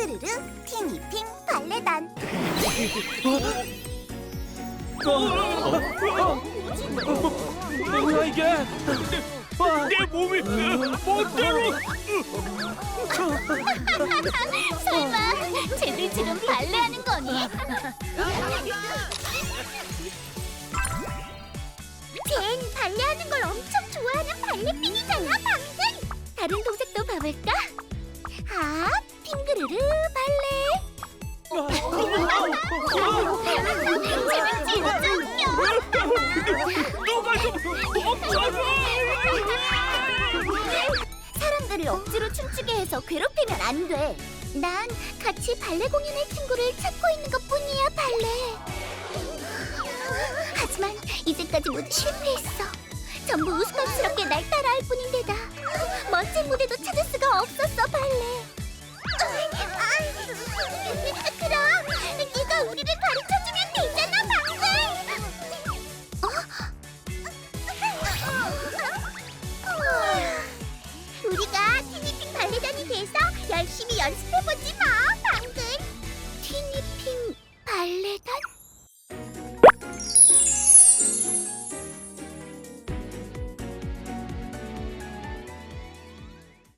핑그르르 티니핑 발레단 뭐야 이게? 내 몸이 멋대로 설마 쟤들 지금 발레하는 거니? 쟨 발레하는 걸 엄청 좋아하는 발레핑이잖아 방 사람들을 억지로 춤추게 해서 괴롭히면 안 돼. 난 같이 발레 공연할 친구를 찾고 있는 것 뿐이야, 발레. 하지만 이제까지 모두 실패했어. 전부 우스꽝스럽게 날 따라할 뿐인데다. 멋진 무대도 찾을 수가 없었어, 발레. 열심히 연습해보지 뭐.